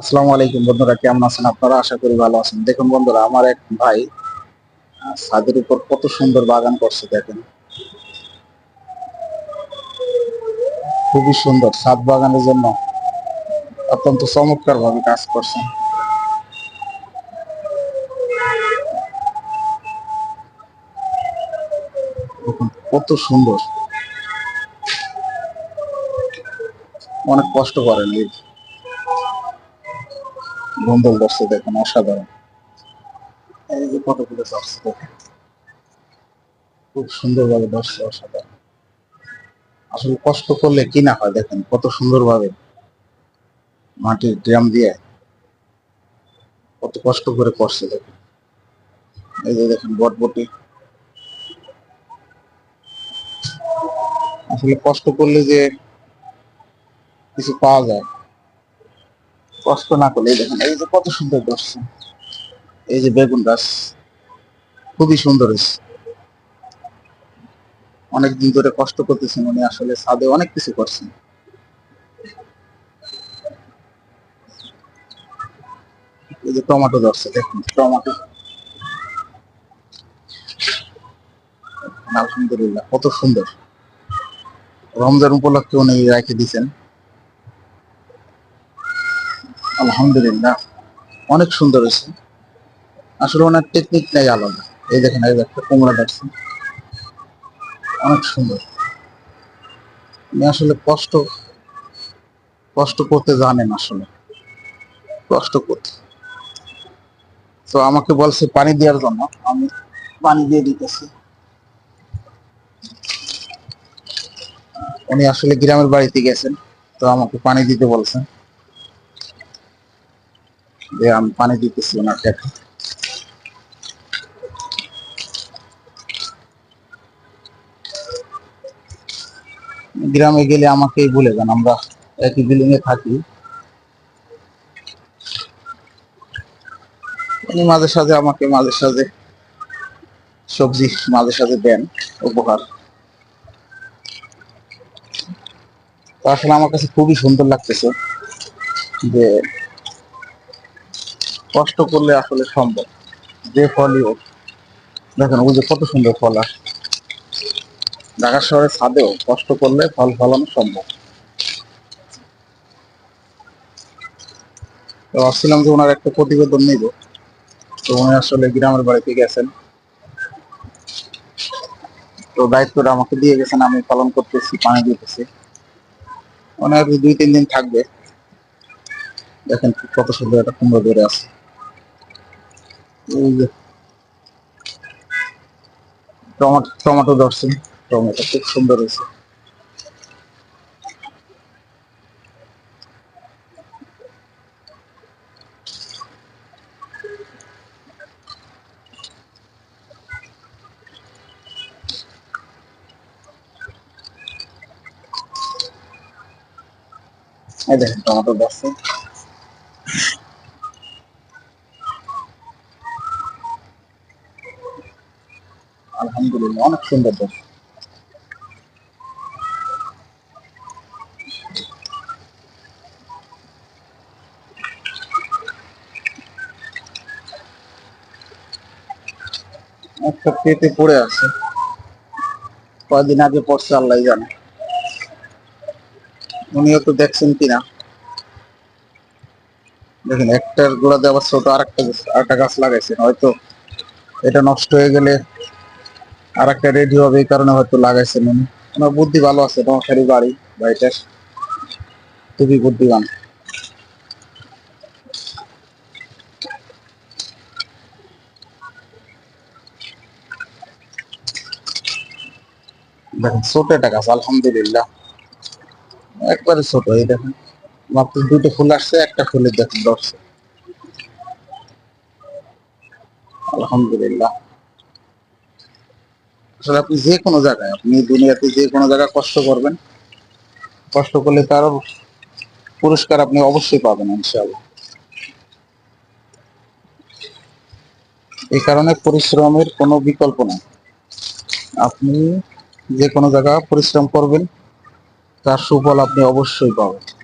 আসসালামু আলাইকুম বন্ধুরা, কেমন আছেন আপনারা? আশা করি ভালো আছেন। দেখুন বন্ধুরা, আমার এক ভাই ছাদের উপর কত সুন্দর বাগান করছে দেখেন। খুবই সুন্দর ছাদ বাগানের জন্য অত্যন্ত চমৎকার ভাবে কাজ করছেন কত সুন্দর। অনেক কষ্ট করেন এই বন্ধল ধরছে দেখুন অসাধারণ। এই যে কতগুলো ধরছে দেখেন। খুব সুন্দরভাবে ধরছে অসাধারণ। আসলে কষ্ট করলে কি না হয় দেখেন, কত সুন্দরভাবে মাটির ড্রাম দিয়ে কত কষ্ট করে করছে দেখেন। এই যে দেখেন বটবটি। আসলে কষ্ট করলে যে কিছু পাওয়া যায়। কষ্ট না করলে দেখেন, এই যে কত সুন্দর ধরছে এই যে বেগুন গাছ, খুবই সুন্দর হয়েছে। অনেকদিন ধরে কষ্ট করতেছেন উনি, আসলে ছাদে অনেক কিছু করছেন। এই যে টমেটো ধরছে, দেখুন, টমেটো। আলহামদুলিল্লাহ, কত সুন্দর। রমজান উপলক্ষে উনি রেখে দিয়েছেন। আলহামদুলিল্লাহ। অনেক সুন্দর হয়েছে। আসলে ওনার টেকনিক নেই আলাদা। এই দেখেন, এই একটা কুমড়া অনেক সুন্দর। আসলে কষ্ট কষ্ট করতে জানেন আসলে। কষ্ট করতে। তো আমাকে বলছে পানি দেওয়ার জন্য। আমি পানি দিয়ে দিতেছি। উনি আসলে গ্রামের বাড়িতে গেছেন, তো আমাকে পানি দিতে বলছেন। যে আমি পানি দিতেছি ওনার খেতে। গ্রামে গেলে আমাকেই বলে যান আমরা একই বিল্ডিং এ থাকি। উনি মাঝে সাঝে আমাকে মাঝে সাঝে সবজি মাঝে সাঝে দেন, উপহার। আসলে আমার কাছে খুবই সুন্দর লাগতেছে যে কষ্ট করলে আসলে সম্ভব। যে ফলই হোক। দেখেন, ওই যে কত সুন্দর ফল আসে ঢাকা শহরের ছাদেও কষ্ট করলে ফল ফলানো সম্ভব। তো ভাবছিলাম যে ওনার একটা প্রতিবেদন নিব। তো উনি আসলে গ্রামের বাড়িতে গেছেন। তো দায়িত্বটা আমাকে দিয়ে গেছেন, আমি পালন করতেছি, পানি দিতেছি। ওনার দুই তিন দিন থাকবে। দেখেন কত সুন্দর একটা কুমড়ো ধরে আছে। এই টমেটো টমেটো টমেটো খুব সুন্দর হয়েছে। দেখেন টমেটো ধরছে। আলহামদুলিল্লাহ, অনেক সুন্দর ধরছে একটা পেটে পড়ে আছে। কয়দিন আগে পড়ছে আল্লাহ জানে। উনিও তো দেখছেন কিনা। দেখেন, একটার গোড়াতে আবার ছোট গাছ- আরেকটা গাছ লাগাইছেন। হয়তো এটা নষ্ট হয়ে গেলে আর একটা রেডি হবে, এই কারণে হয়তো লাগাইছেন উনি ওনার বুদ্ধি ভালো আছে নোয়াখালী বাড়ি, বাড়িটা খুবই বুদ্ধিমান। দেখেন, ছোট একটা গাছ, আলহামদুলিল্লাহ। একবারে ছোট, এই দেখেন। মাত্র দুটো ফুল আসছে, একটা ফুলের দেখেন, ধরছে। আলহামদুলিল্লাহ। আসলে আপনি যে কোনো জায়গায়, আপনি দুনিয়াতে যে কোনো জায়গায় কষ্ট করবেন, কষ্ট করলে তার পুরস্কার আপনি অবশ্যই পাবেন ইনশাআল্লাহ। এই কারণে পরিশ্রমের কোনো বিকল্প নেই। আপনি যে কোনো জায়গা পরিশ্রম করবেন, তার সুফল আপনি অবশ্যই পাবেন।